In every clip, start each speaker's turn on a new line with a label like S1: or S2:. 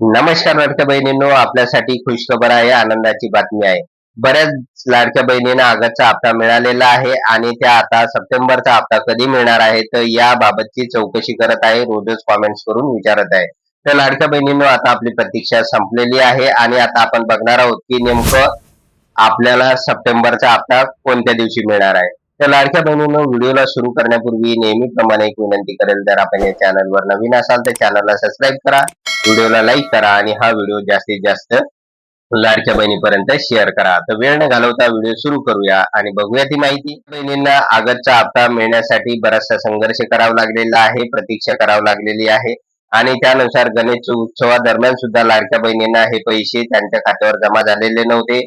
S1: नमस्कार लाडक्या बहिणींनो आपल्यासाठी खुशखबर आहे आनंदाची बातमी आहे. बऱ्याच लाडक्या बहिणींना आगतचा हप्ता मिळालेला आहे आणि त्या आता सप्टेंबरचा हप्ता कधी मिळणार आहे तर याबाबतची चौकशी करत आहे रोजच कॉमेंट्स करून विचारत आहे. तर लाडक्या बहिणींनो आता आपली प्रतीक्षा संपलेली आहे आणि आता आपण बघणार आहोत की नेमकं आपल्याला सप्टेंबरचा हप्ता कोणत्या दिवशी मिळणार आहे. तर लाडक्या बहिणीनं व्हिडिओला सुरू करण्यापूर्वी नेहमीप्रमाणे एक विनंती करेल जर आपण या चॅनलवर नवीन असाल तर चॅनलला सबस्क्राईब करा व्हिडिओला लाईक करा आणि हा व्हिडिओ जास्तीत जास्त लाडक्या बहिणीपर्यंत शेअर करा. तर वेळ न घालवता व्हिडिओ सुरू करूया आणि बघूया ती माहिती. बहिणींना आगतचा हप्ता मिळण्यासाठी बराचसा संघर्ष करावा लागलेला आहे प्रतीक्षा करावी लागलेली आहे आणि त्यानुसार गणेश उत्सवादरम्यान सुद्धा लाडक्या बहिणींना हे पैसे त्यांच्या खात्यावर जमा झालेले नव्हते.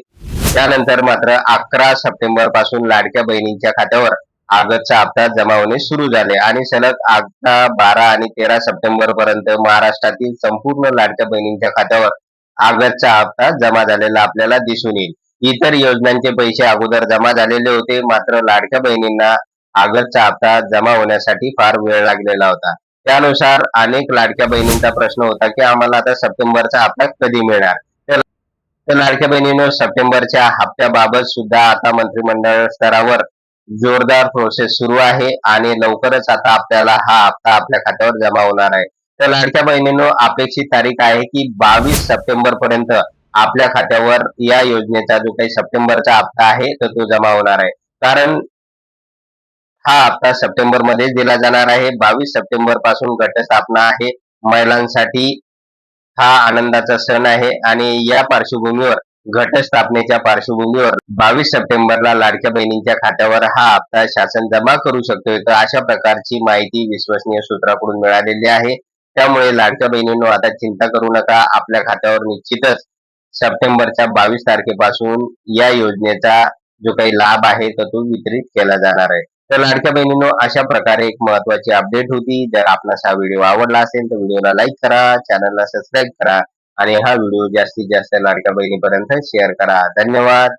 S1: त्यानंतर मात्र अकरा सप्टेंबरपासून लाडक्या बहिणींच्या खात्यावर आगतचा हप्ता जमा होणे सुरू झाले आणि सलग अकरा बारा आणि तेरा सप्टेंबर पर्यंत महाराष्ट्रातील संपूर्ण लाडक्या बहिणींच्या खात्यावर आगतचा हप्ता जमा झालेला आपल्याला दिसून येईल. इतर योजनांचे पैसे अगोदर जमा झालेले होते मात्र लाडक्या बहिणींना आगतचा हप्ता जमा होण्यासाठी फार वेळ लागलेला होता. त्यानुसार अनेक लाडक्या बहिणींचा प्रश्न होता की आम्हाला आता सप्टेंबरचा हप्ता कधी मिळणार? तर लाडक्या बहिणीनं सप्टेंबरच्या हप्त्याबाबत सुद्धा आता मंत्रिमंडळ स्तरावर जोरदार प्रोसेस सुरू आहे आणि लवकरच आता आपल्याला हा हप्ता आपल्या खात्यावर जमा होणार आहे. तर लाडक्या बहिणींनो अपेक्षित तारीख आहे की बावीस सप्टेंबर पर्यंत आपल्या खात्यावर या योजनेचा जो काही सप्टेंबरचा हप्ता आहे तर तो जमा होणार आहे. कारण हा हप्ता सप्टेंबर मध्येच दिला जाणार आहे. बावीस सप्टेंबरपासून घटस्थापना आहे महिलांसाठी. हा आनंदाचा सण आहे आणि या पार्श्वभूमीवर घटस्थापनेच्या पार्श्वभूमीवर बावीस सप्टेंबरला लाडक्या बहिणींच्या खात्यावर हा हप्ता शासन जमा करू शकतोय. तर अशा प्रकारची माहिती विश्वसनीय सूत्राकडून मिळालेली आहे. त्यामुळे लाडक्या बहिणींनो आता चिंता करू नका. आपल्या खात्यावर निश्चितच सप्टेंबरच्या बावीस तारखेपासून या योजनेचा जो काही लाभ आहे तो वितरित केला जाणार आहे. तर लाडक्या बहिणींनो अशा प्रकारे एक महत्वाची अपडेट होती. जर आपणास हा व्हिडिओ आवडला असेल तर व्हिडिओला लाईक करा चॅनलला सबस्क्राईब करा आणि हा व्हिडिओ जास्तीत जास्त लाडक्या बहिणीपर्यंत शेअर करा. धन्यवाद.